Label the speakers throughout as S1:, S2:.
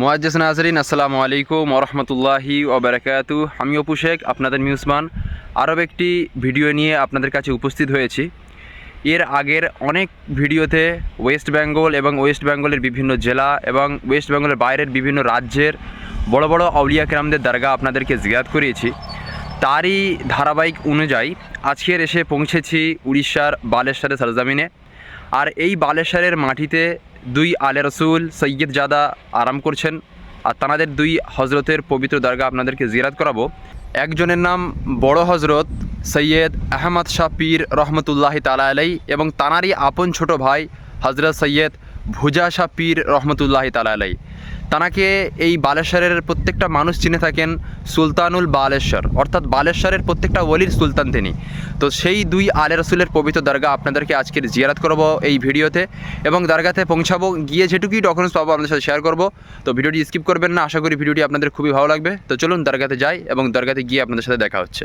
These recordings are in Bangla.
S1: মোয়াজ্জেস নাজরিন, আসসালামু আলাইকুম ওরহমতুল্লাহি ওবরাকাতু। আমি অপু শেখ আপনাদের মিউসমান আরও একটি ভিডিও নিয়ে আপনাদের কাছে উপস্থিত হয়েছি। এর আগের অনেক ভিডিওতে ওয়েস্ট বেঙ্গল এবং ওয়েস্ট বেঙ্গলের বিভিন্ন জেলা এবং ওয়েস্ট বেঙ্গলের বাইরের বিভিন্ন রাজ্যের বড় বড় আউলিয়া কেরামদের দরগা আপনাদেরকে জিয়াদ করিয়েছি তারই ধারাবাহিক অনুযায়ী আজকের এসে পৌঁছেছি উড়িষ্যার বালেশ্বরের সরজমিনে। আর এই বালেশ্বরের মাটিতে দুই আলে রসুল সৈয়দ জাদা আরাম করছেন আর তানাদের দুই হজরতের পবিত্র দরগা আপনাদেরকে জিরাত করাবো। একজনের নাম বড় হজরত সৈয়দ আহমদ শাহ পীর রহমতুল্লাহ তালা আলাই এবং তানারই আপন ছোট ভাই হজরত সৈয়দ ভুজা শাহ পীর রহমতুল্লাহ তালা আলাই তানাকে এই বালেশ্বরের প্রত্যেকটা মানুষ চিনে থাকেন সুলতানুল বালেশ্বর। অর্থাৎ বালেশ্বরের প্রত্যেকটা ওলির সুলতান তিনি। তো সেই দুই আলে রসুলের পবিত্র দরগা আপনাদেরকে আজকের জিয়ারাত করব এই ভিডিওতে এবং দরগাতে পৌঁছাবো। গিয়ে যেটুকুই ডকুমেন্টস পাবো আপনাদের সাথে শেয়ার করব। তো ভিডিওটি স্কিপ করবেন না, আশা করি ভিডিওটি আপনাদের খুবই ভালো লাগবে। তো চলুন দরগাতে যাই এবং দরগাতে গিয়ে আপনাদের সাথে দেখা হচ্ছে।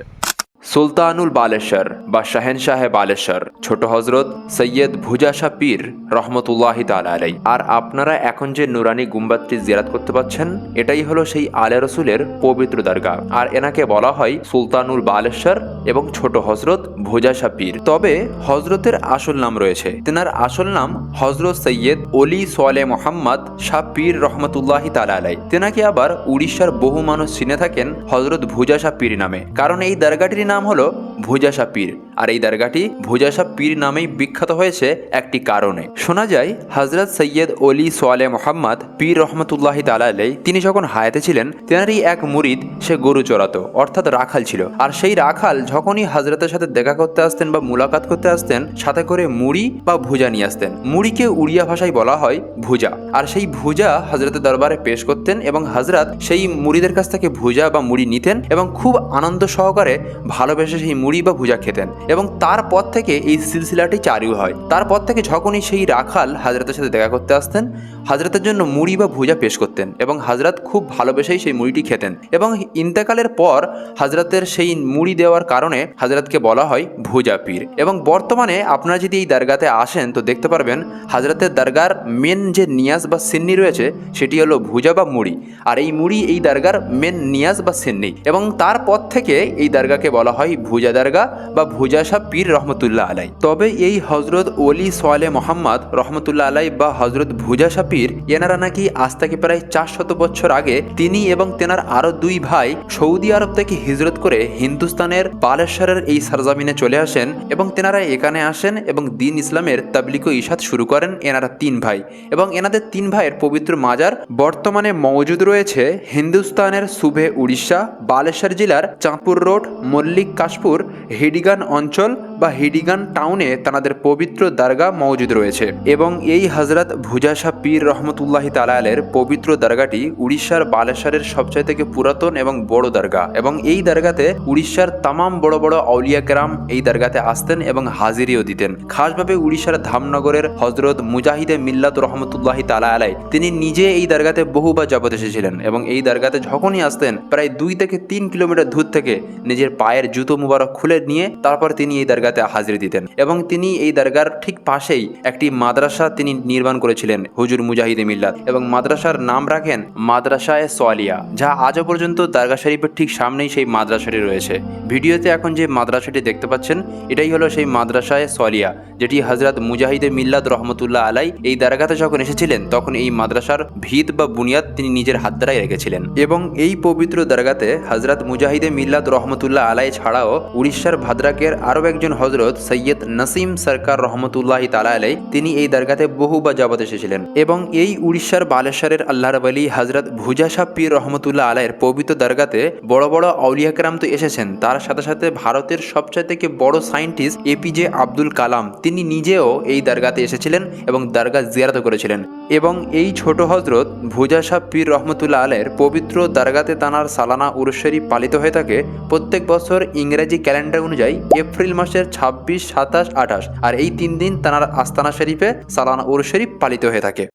S1: সুলতানুল বালেশ্বর বা শাহেনশাহ বালেশ্বর, ছোট হজরত সৈয়দ ভুজাশা পীর রহমতুল্লাহি তালা আলাই আর আপনারা এখন যে নুরানি গুম্বাদটি জিয়ারাত করতে পাচ্ছেন, এটাই হলো সেই আলে রসুলের পবিত্র দরগা আর এনাকে বলা হয় সুলতানুল বালেশ্বর এবং ছোট হজরত ভুজাশা পীর। তবে হজরতের আসল নাম রয়েছে। তেনার আসল নাম হজরত সৈয়দ অলি সোয়ালে মোহাম্মদ শাহ পীর রহমতুল্লাহি তালা আলাই তেনাকে আবার উড়িষ্যার বহু মানুষ চিনে থাকেন হজরত ভুজাশা পীর নামে। কারণ এই দরগাটির নাম হলো ভুজাশা পীর আর এই দরগাটি ভুজাশা পীর নামেই বিখ্যাত হয়েছে একটি কারণে। শোনা যায় হজরত সৈয়দ অলি সোয়ালে মোহাম্মদ পীর রহমতুল্লাহি তালাই তিনি যখন হায়াতে ছিলেন, তেনারই এক মুরিদ, সে গরু চড়াতো, অর্থাৎ রাখাল ছিল। আর সেই রাখাল যখনই হজরতের সাথে দেখা করতে আসতেন বা মুলাকাত করতে আসতেন, সাথে করে মুড়ি বা ভুজা নিয়ে আসতেন। মুড়িকে উড়িয়া ভাষায় বলা হয় ভুজা। আর সেই ভুজা হজরতের দরবারে পেশ করতেন এবং হজরত সেই মুড়িদের কাছ থেকে ভুজা বা মুড়ি নিতেন এবং খুব আনন্দ সহকারে ভালোবেসে সেই মুড়ি বা ভুজা খেতেন এবং তারপর থেকে এই সিলসিলাটি চালু হয়। তারপর থেকে যখনই সেই রাখাল হাজরতের সাথে দেখা করতে আসতেন হাজরতের জন্য মুড়ি বা ভুজা পেশ করতেন এবং হাজরাত খুব ভালোবেসেই সেই মুড়িটি খেতেন এবং ইন্তেকালের পর হাজরাতের সেই মুড়ি দেওয়ার কারণে হাজরাতকে বলা হয় ভুজা পীর। এবং বর্তমানে আপনারা যদি এই দরগাতে আসেন তো দেখতে পারবেন হাজরাতের দরগার মেন যে নিয়াজ বা সিন্নি রয়েছে সেটি হলো ভুজা বা মুড়ি। আর এই মুড়ি এই দরগার মেন নিয়াজ বা সিন্নি। এবং তারপর থেকে এই দরগাকে বলা হয় ভুজা দরগা বা ভুজা শাহ পীর রহমতুল্লাহ আলাই তবে এই হজরত ওলি সোয়ালে মোহাম্মদ রহমতুল্লাহ আলাই বা হজরত ভুজা শাহ পীর এনারা নাকি আজ থেকে প্রায় চার শত বছর আগে তিনি এবং তেনার আরও দুই ভাই সৌদি আরব থেকে হিজরত করে হিন্দুস্তানের বালেশ্বরের এই সরজামিনে চলে আসেন এবং তেনারা এখানে আসেন এবং দিন ইসলামের তাবলিক ও ইশাদ শুরু করেন এনারা তিন ভাই। এবং এনাদের তিন ভাইয়ের পবিত্র মাজার বর্তমানে মজুদ রয়েছে হিন্দুস্তানের সুভে উড়িষ্যা, বালেশ্বর জেলার চাঁদপুর রোড, মল্লিক কাশপুর, হিডিগান অঞ্চল বা হিডিগান টাউনে তাদের পবিত্র দরগা মজুদ রয়েছে এবং এই হজরত ভুজাশা পীর রহমতুল্লাহি তালালের পবিত্র দরগাটি উড়িষ্যার বালেশ্বরের সবচেয়ে থেকে পুরাতন এবং বড় দরগা এবং এই দরগাতে উড়িষ্যার তামাম বড় বড় আউলিয়া কেরাম এই দরগাতে আসতেন এবং হাজিরিও দিতেন। খাসভাবে উড়িষ্যার ধামনগরের হজরত মুজাহিদে মিল্লাত রহমতুল্লাহি তালা আলাই তিনি নিজে এই দরগাতে বহুবার জপত এসেছিলেন এবং এই দরগাতে যখনই আসতেন প্রায় দুই থেকে তিন কিলোমিটার দূর থেকে নিজের পায়ের জুতো মুবারক খুলে নিয়ে তারপর তিনি এই দরগাতে হাজির দিতেন এবং তিনি এই দরগার ঠিক পাশেই একটি মাদ্রাসা তিনি নির্মাণ করেছিলেন, হুজুর মুজাহিদে মিল্লাত। এবং মাদ্রাসার নাম রাখেন মাদ্রাসায় সোয়ালিয়া, যা আজও পর্যন্ত দরগা শরীফের ঠিক সামনেই সেই মাদ্রাসাটি রয়েছে। ভিডিওতে এখন যে মাদ্রাসাটি দেখতে পাচ্ছেন, এটাই হলো সেই মাদ্রাসায় সোয়ালিয়া, যেটি হজরত মুজাহিদে মিল্লাত রহমতুল্লাহ আলাই এই দরগাতে যখন এসেছিলেন, তখন এই মাদ্রাসার ভিত বা বুনিয়াদ তিনি নিজের হাত দ্বারাই রেখেছিলেন। এবং এই পবিত্র দরগাতে হজরত মুজাহিদে মিল্লাত রহমতুল্লাহ আলাই ছাড়াও উড়িষ্যার ভাদ্রাকের আরও একজন হজরত সৈয়দ নসিম সরকার রহমতুল্লাহ তালা আলাই তিনি এই দরগাতে বহুবার যাবত এসেছিলেন এবং এই উড়িষ্যার বালেশ্বরের আল্লাহর বলি হজরত ভুজা শাহ পীর রহমতুল্লাহ আলাইয়ের পবিত্র দরগাতে বড় বড় আউলিয়াকরাম তো এসেছেন। তার সাথে সাথে ভারতের সবচেয়ে থেকে বড় সায়েন্টিস্ট এপিজে আব্দুল কালাম, তিনি নিজেও এই দরগাতে এসেছিলেন এবং দরগা জিয়ারত করেছিলেন এবং এই ছোট হজরত ভুজা শাহ পীর রহমতুল্লাহ আলের পবিত্র দরগাতে তানার সালানা উরুশরী পালিত হয়ে থাকে প্রত্যেক বছর ইংরেজি ক্যালেন্ডার অনুযায়ী এপ্রিল মাসের ছাব্বিশ, সাতাশ, আঠাশ। আর এই তিন দিন তানার আস্তানা শরীফে সালানা উরুশরী পালিত হয়ে থাকে।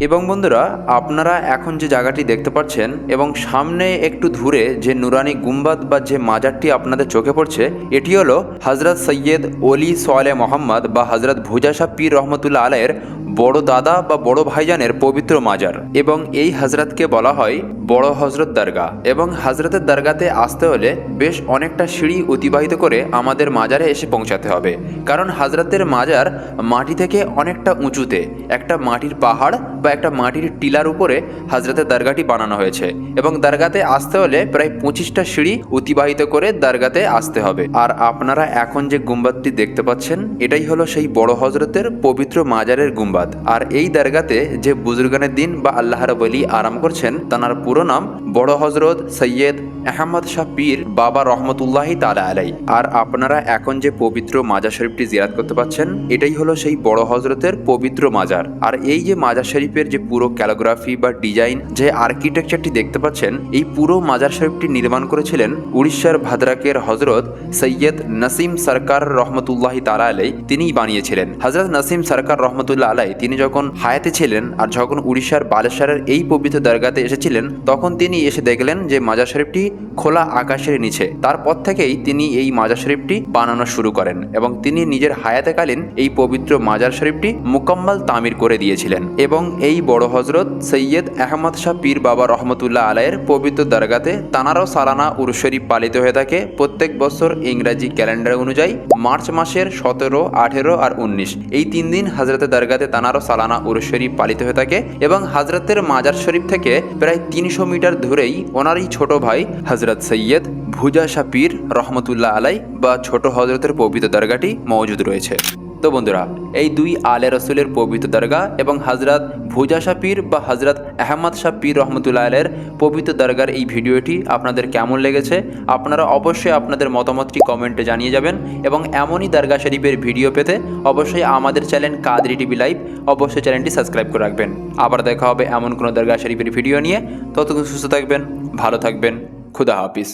S1: এবং বন্ধুরা, আপনারা এখন যে জায়গাটি দেখতে পাচ্ছেন এবং সামনে একটু দূরে যে নুরানি গুম্বাদ বা যে মাজারটি আপনাদের চোখে পড়ছে, এটি হলো হজরত সৈয়দ অলি সোয়ালে মোহাম্মদ বা হজরত ভুজাশা পীর রহমতুল্লাহ আলাইয়ের বড় দাদা বা বড় ভাইজানের পবিত্র মাজার। এবং এই হজরতকে বলা হয় বড় হজরত দরগা। এবং হজরতের দরগাতে আসতে হলে বেশ অনেকটা সিঁড়ি অতিবাহিত করে আমাদের মাজারে এসে পৌঁছাতে হবে। কারণ হজরতের মাজার মাটি থেকে অনেকটা উঁচুতে, একটা মাটির পাহাড় বা একটা মাটির টিলার উপরে হজরতের দরগাটি বানানো হয়েছে এবং দরগাতে আসতে হলে প্রায় পঁচিশটা সিঁড়ি অতিবাহিত করে দরগাতে আসতে হবে। আর আপনারা এখন যে গুম্বাদটি দেখতে পাচ্ছেন, এটাই হলো সেই বড় হজরতের পবিত্র মাজারের গুম্বাদ। আর এই দরগাতে যে বুজুর্গানের দিন বা আল্লাহর বলি আরাম করছেন, তানার পুরো নাম বড় হজরত সৈয়দ আহমদ শাহ পীর বাবা রহমতুল্লাহি তালা আলাই আর আপনারা এখন যে পবিত্র মাজার শরীফটি জিয়ারত করতে পাচ্ছেন, এটাই হলো সেই বড় হজরতের পবিত্র মাজার। আর এই যে মাজার শরীফের যে পুরো ক্যালোগ্রাফি বা ডিজাইন যে আর্কিটেকচারটি দেখতে পাচ্ছেন, এই পুরো মাজার শরীফটি নির্মাণ করেছিলেন উড়িষ্যার ভাদ্রাকের হজরত সৈয়দ নাসিম সরকার রহমতুল্লাহি তালা আলাই তিনিই বানিয়েছিলেন। হজরত নাসিম সরকার রহমতুল্লাহ আলাই তিনি যখন হায়াতে ছিলেন আর যখন উড়িষ্যার বালেশ্বরের এই পবিত্র দরগাতে এসেছিলেন, তখন তিনি এসে দেখলেন যে মাজার শরীফটি খোলা আকাশের নিচে। তারপর থেকেই তিনি এই মাজার শরীফটি বানানো শুরু করেন এবং তিনি নিজের হায়াতেকালীন এই পবিত্র মাজার শরীফটি মুকম্মল তামির করে দিয়েছিলেন এবং এই বড় হজরত সৈয়দ আহমদ শাহ পীর বাবা রহমতুল্লাহ আলাইয়ের পবিত্র দরগাতে তানারও সালানা উরুস শরীফ পালিত হয়ে থাকে প্রত্যেক বছর ইংরাজি ক্যালেন্ডার অনুযায়ী মার্চ মাসের সতেরো, আঠেরো আর উনিশ। এই তিন দিন হজরতের দরগাতে তানারও সালানা উরুস শরীফ পালিত হয়ে থাকে এবং হজরতের মাজার শরীফ থেকে প্রায় তিনশো মিটার দূরেই ওনারই ছোট ভাই হজরত সৈয়দ ভুজা শাহ পীর রহমতুল্লাহ আলাই বা ছোট হজরতের পবিত্র দরগাটি মজুদ রয়েছে। তো বন্ধুরা, এই দুই আলে রসুলের পবিত্র দরগা এবং হজরত ভুজা শাহ পীর বা হজরত আহমদ শাহ পীর রহমতুল্লাহ আলের পবিত্র দরগার এই ভিডিওটি আপনাদের কেমন লেগেছে, আপনারা অবশ্যই আপনাদের মতামতটি কমেন্টে জানিয়ে যাবেন এবং এমনই দরগা শরীফের ভিডিও পেতে অবশ্যই আমাদের চ্যানেল কাদরি টিভি লাইভ অবশ্যই চ্যানেলটি সাবস্ক্রাইব করে রাখবেন। আবার দেখা হবে এমন কোনো দরগা শরীফের ভিডিও নিয়ে, ততক্ষণ সুস্থ থাকবেন, ভালো থাকবেন, খুদা হাফিজ।